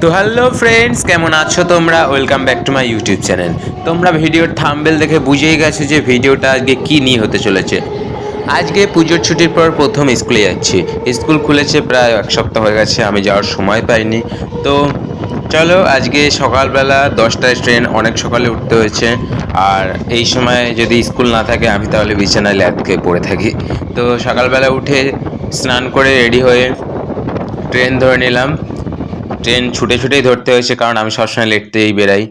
তো hello friends কেমন আছো তোমরা? Welcome back to my YouTube channel তোমরা ভিডিওর থাম্বেল দেখে বুঝেই গেছো যে ভিডিওটা আজকে কী নিয়ে হতে চলেছে। আজকে পুজোর ছুটির পর প্রথম স্কুলে যাচ্ছি। স্কুল খুলেছে প্রায় এক সপ্তাহ হয়ে গেছে, আমি যাওয়ার সময় পাইনি। তো চলো, আজকে সকালবেলা দশটায় ট্রেন অনেক সকালে উঠতে হয়েছে। আর এই সময় যদি স্কুল না থাকে, আমি তাহলে বিছানায় ল্যাদকে পড়ে থাকি। তো সকালবেলা উঠে স্নান করে রেডি হয়ে ট্রেন ধরে নিলাম। ট্রেন ছুটে ছুটেই ধরতে হয়েছে, কারণ আমি সবসময় লেটতেই বেরাই।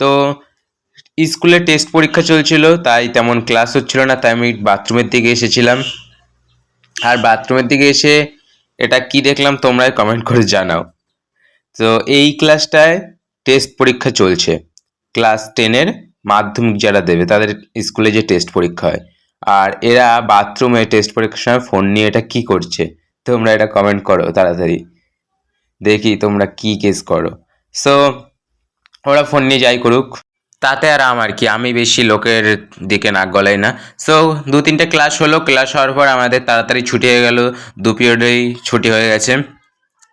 তো স্কুলে টেস্ট পরীক্ষা চলছিল, তাই তেমন ক্লাস হচ্ছিল না, তাই আমি বাথরুমের দিকে এসেছিলাম। আর বাথরুমের দিকে এসে এটা কি দেখলাম, তোমরাই কমেন্ট করে জানাও। তো এই ক্লাসটায় টেস্ট পরীক্ষা চলছে। ক্লাস টেনের মাধ্যমিক যারা দেবে, তাদের স্কুলে যে টেস্ট পরীক্ষা হয়। আর এরা বাথরুমে টেস্ট পরীক্ষার সময় ফোন নিয়ে এটা কি করছে, তোমরা এটা কমেন্ট করো তাড়াতাড়ি। দেখি তোমরা কি কেস করো। সো ওরা ফোন নিয়ে যাই করুক। তাতে আর আমার কি, আমি বেশি লোকের দিকে নাক গলাই না। সো দু তিনটে ক্লাস হলো ক্লাস হওয়ার পর আমাদের তাড়াতাড়ি ছুটি হয়ে গেল, দু পিরিয়ডেই ছুটি হয়ে গেছে।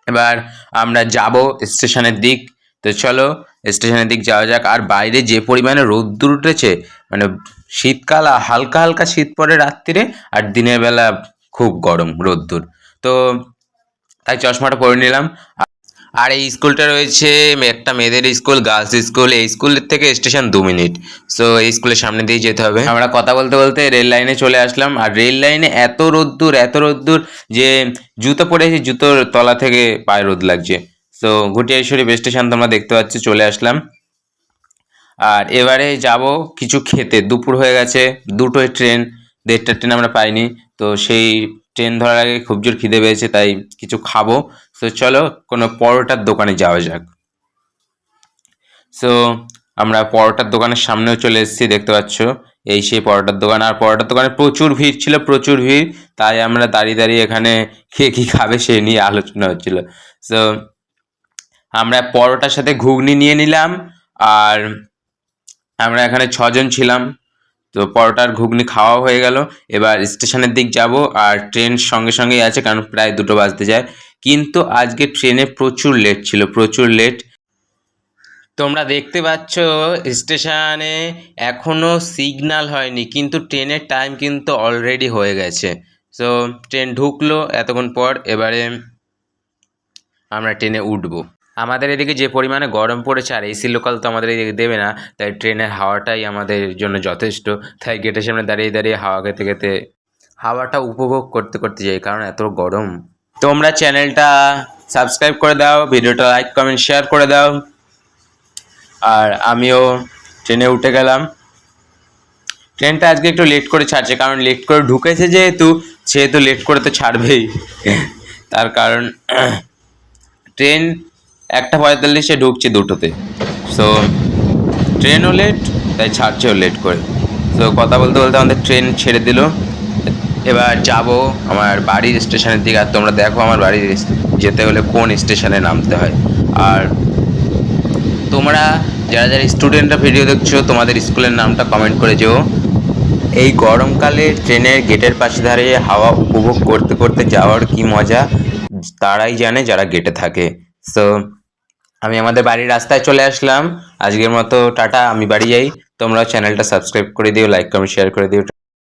এবার আমরা যাব স্টেশনের দিক। তো চলো, স্টেশনের দিক যাওয়া যাক। আর বাইরে যে পরিমাণে রোদ্দুর উঠেছে মানে শীতকাল হালকা হালকা শীত পড়ে রাত্রিরে, আর দিনের বেলা খুব গরম রোদ্দুর। তো তাই চশমাটা পরে নিলাম। আর এই স্কুলটা রয়েছে একটা মেয়েদের স্কুল গার্লস স্কুল। এই স্কুলের থেকে স্টেশন দু মিনিট। সো এই স্কুলের সামনে দিয়ে যেতে হবে। আমরা কথা বলতে বলতে রেল লাইনে চলে আসলাম। আর রেল লাইনে এত রোদ্দুর এত রোদ্দুর যে জুতো পরেছি জুতোর তলা থেকে পায়ে রোদ লাগছে। সো ঘুটিয়াশ্বরী স্টেশন তোমরা দেখতে পাচ্ছ, চলে আসলাম। আর এবারে যাব কিছু খেতে। দুপুর হয়ে গেছে দুটোই ট্রেন দেড়টা ট্রেন আমরা পাইনি। তো সেই ট্রেন ধরার আগে খুব জোর খিদে পেয়েছে, তাই কিছু খাব। তো চলো, কোনো পরোটার দোকানে যাওয়া যাক। সো আমরা পরোটার দোকানের সামনেও চলে এসেছি, দেখতে পাচ্ছ। এই সেই পরোটার দোকান। আর পরোটার দোকানে প্রচুর ভিড় ছিল, প্রচুর ভিড়। তাই আমরা দাঁড়িয়ে দাঁড়িয়ে এখানে কে কী খাবে সে নিয়ে আলোচনা হচ্ছিল। সো আমরা পরোটার সাথে ঘুগনি নিয়ে নিলাম। আর আমরা এখানে ছজন ছিলাম। তো পরোটার ঘুগনি খাওয়া হয়ে গেল। এবার স্টেশনের দিক যাব আর ট্রেন সঙ্গে সঙ্গেই আছে কারণ প্রায় দুটো বাজতে যায়। কিন্তু আজকে ট্রেনে প্রচুর লেট ছিল, প্রচুর লেট তোমরা দেখতে পাচ্ছ স্টেশনে এখনও সিগন্যাল হয়নি, কিন্তু ট্রেনের টাইম কিন্তু অলরেডি হয়ে গেছে। সো ট্রেন ঢুকলো এতক্ষণ পর, এবারে আমরা ট্রেনে উঠবো। আমাদের এদিকে যে পরিমাণে গরম পড়েছে আর এসি লোকাল তো আমাদের এদিকে দেবে না, তাই ট্রেনের হাওয়াটাই আমাদের জন্য যথেষ্ট। তাই গেটের সামনে দাঁড়িয়ে দাঁড়িয়ে হাওয়া খেতে খেতে হাওয়াটা উপভোগ করতে করতে যাই, কারণ এত গরম। তোমরা চ্যানেলটা সাবস্ক্রাইব করে দাও, ভিডিওটা লাইক, কমেন্ট, শেয়ার করে দাও। আর আমিও ট্রেনে উঠে গেলাম। ট্রেনটা আজকে একটু লেট করে ছাড়ছে, কারণ লেট করে ঢুকেছে যেহেতু, সেহেতু লেট করে তো ছাড়বেই। তার কারণ, ট্রেন একটা পঁয়তাল্লিশে ঢুকছে দুটোতে। সো ট্রেনও লেট তাই ছাড়ছেও লেট করে। তো কথা বলতে বলতে আমাদের ট্রেন ছেড়ে দিল। এবার যাব আমার বাড়ির স্টেশনের দিকে, আর তোমরা দেখো আমার বাড়ির যেতে হলে কোন স্টেশনে নামতে হয়। আর তোমরা, যারা যারা স্টুডেন্টরা ভিডিও দেখছ, তোমাদের স্কুলের নামটা কমেন্ট করে যেও। এই গরমকালে ট্রেনের গেটের পাশে দাঁড়িয়ে হাওয়া উপভোগ করতে করতে যাওয়ার কি মজা, তারাই জানে যারা গেটে থাকে। সো আমি আমাদের বাড়ির রাস্তায় চলে আসলাম। আজকের মতো টাটা, আমি বাড়ি যাই। তোমরা চ্যানেলটা সাবস্ক্রাইব করে দিও লাইক কমেন্ট শেয়ার করে দিও।